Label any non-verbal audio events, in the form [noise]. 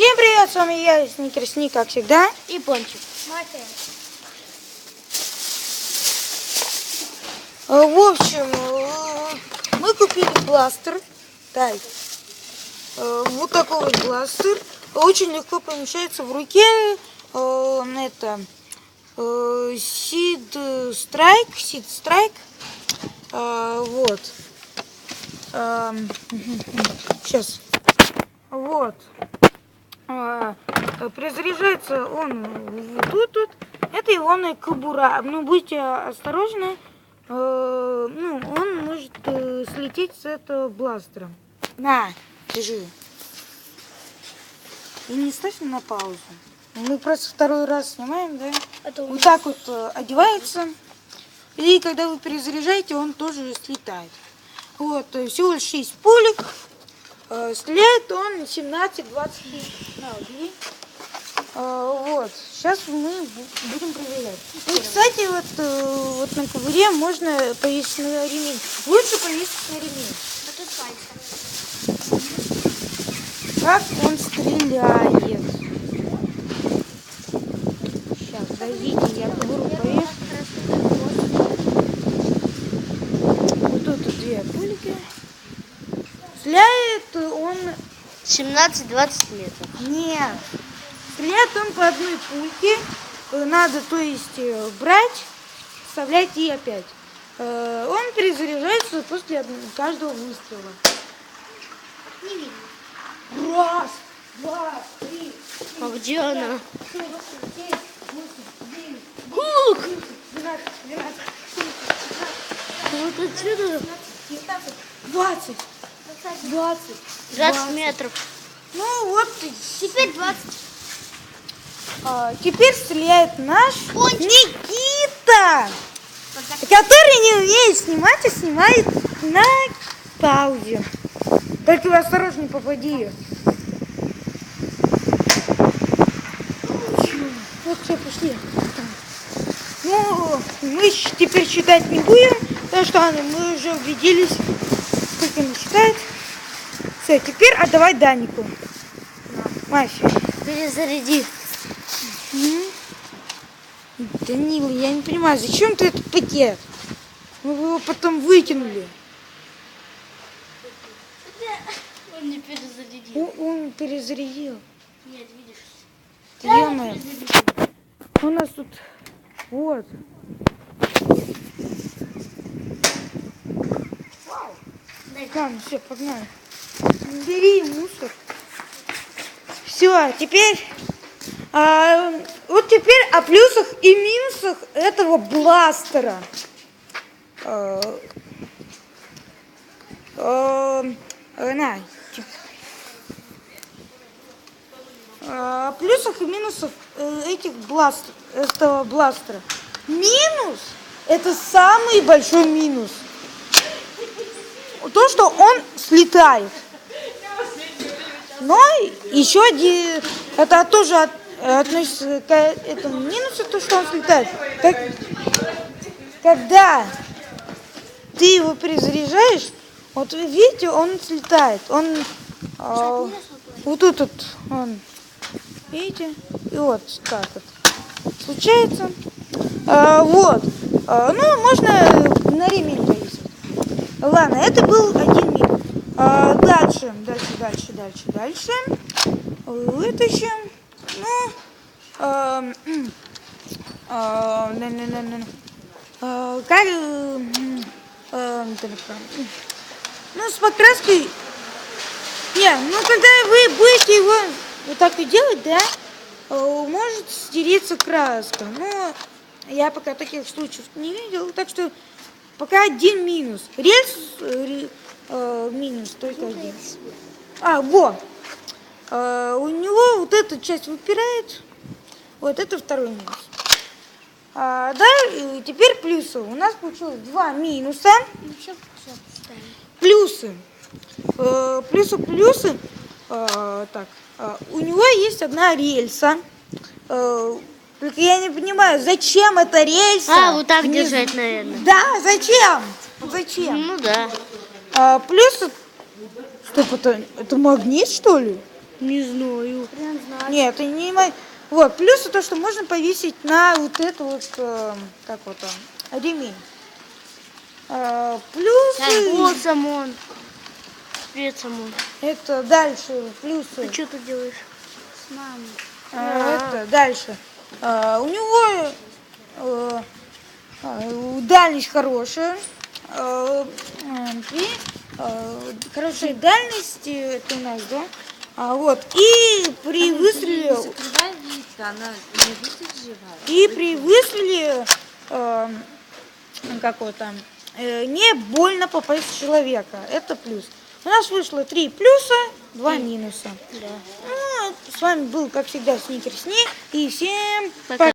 Всем привет, с вами я, Сникерс Ник, как всегда. И пончик. Э, В общем, э, мы купили бластер. Дай. Э, Вот такой вот бластер. Очень легко помещается в руке. Это Сид Страйк. Сид Страйк. Вот. [laughs] Сейчас. Вот. А, Призаряжается он тут, тут. Это ионная кобура. Ну, будьте осторожны. Э, Ну, он может э, слететь с этого бластера. На, держи. И не ставь на паузу. Мы просто второй раз снимаем, да? Это Вот так вот э, одевается. И когда вы перезаряжаете, он тоже слетает. Вот, всего лишь 6 пулек. Э, Стреляет он 17-20 нагли. Вот, сейчас мы бу- будем проверять. Ну, и, кстати, вот, э, вот на ковыре можно повесить на ремень. Лучше повесить на ремень. Как он стреляет. Сейчас, подождите, я ковыру повешу. Вот тут две пульки. Стреляет он... 17-20 метров. Нет. Стреляет он по одной пульке. Э, Надо, то есть, э, брать, вставлять и опять. Э, Он перезаряжается после каждого выстрела. Не видно. Раз, два, три, А где она? двенадцать, Вот отсюда девятнадцать, двадцать, двадцать. 20 метров. Ну вот, Теперь 20. а, теперь стреляет наш Пончик. Никита, который не умеет снимать, а снимает на паузе. Только осторожно попади. Вот все, пошли. Ну, мы теперь считать не будем, потому что мы уже убедились, сколько она считает. Все, теперь отдавай Данику. Мафия. Перезаряди. М? Данила, я не понимаю, зачем ты этот пакет? Мы его потом выкинули. Он не перезарядил. Он, он перезарядил. Нет, видишь. Ё-моё. У нас тут... Вот. Ладно, все, погнали. Бери мусор. Все, теперь... а, вот теперь о плюсах и минусах этого бластера. А, а, на, а, о плюсах и минусах э, этих бласт, этого бластера. Минус – это самый большой минус. То, что он слетает. Но еще один, это тоже от- относится к этому минусу, то, что он слетает. Как- когда ты его перезаряжаешь, вот вы видите, он слетает. Он а, вот тут вот он, видите, и вот так вот случается. А, вот, А, ну можно на ремень повесить. Ладно, это был один миг. А, дальше, дальше, дальше, дальше, дальше. Вытащим. Ну, м, на- на- на- на- как, э, м, а, только, м, ну, с покраской, не, ну, когда вы будете его вот так и делать, да, э, может стереться краска. Но я пока таких случаев не видел, так что пока один минус. Рельс э, минус только один. А, во. Э, у него вот эта часть выпирает. Вот это второй минус. А, да, и теперь плюсы. У нас получилось два минуса. Ну. Плюсы. Э, плюсы, плюсы. Э, так, э, у него есть одна рельса. Э, только я не понимаю, зачем эта рельса? А, вот так внизу? держать, наверное. Да, зачем? Зачем? Ну да. А, плюсы... Стоп, это, это магнит, что ли? Не знаю. Нет, это не мой. Вот, плюс то, что можно повесить на вот эту вот, э, как вот он, ремень. А, плюсы, Вот Самон. Привет, Самон. это дальше, плюсы. Ты что тут делаешь? С мамой. А, это дальше. А, у него э, а, дальность хорошая. М, и дальность, э, это у нас, да? А, вот. И при выстреле. И при выстреле, э, как вот там, э, не больно попасть в человека. Это плюс. У нас вышло три плюса, два минуса. Да. Ну, с вами был, как всегда, Сникерсни. И всем Пока.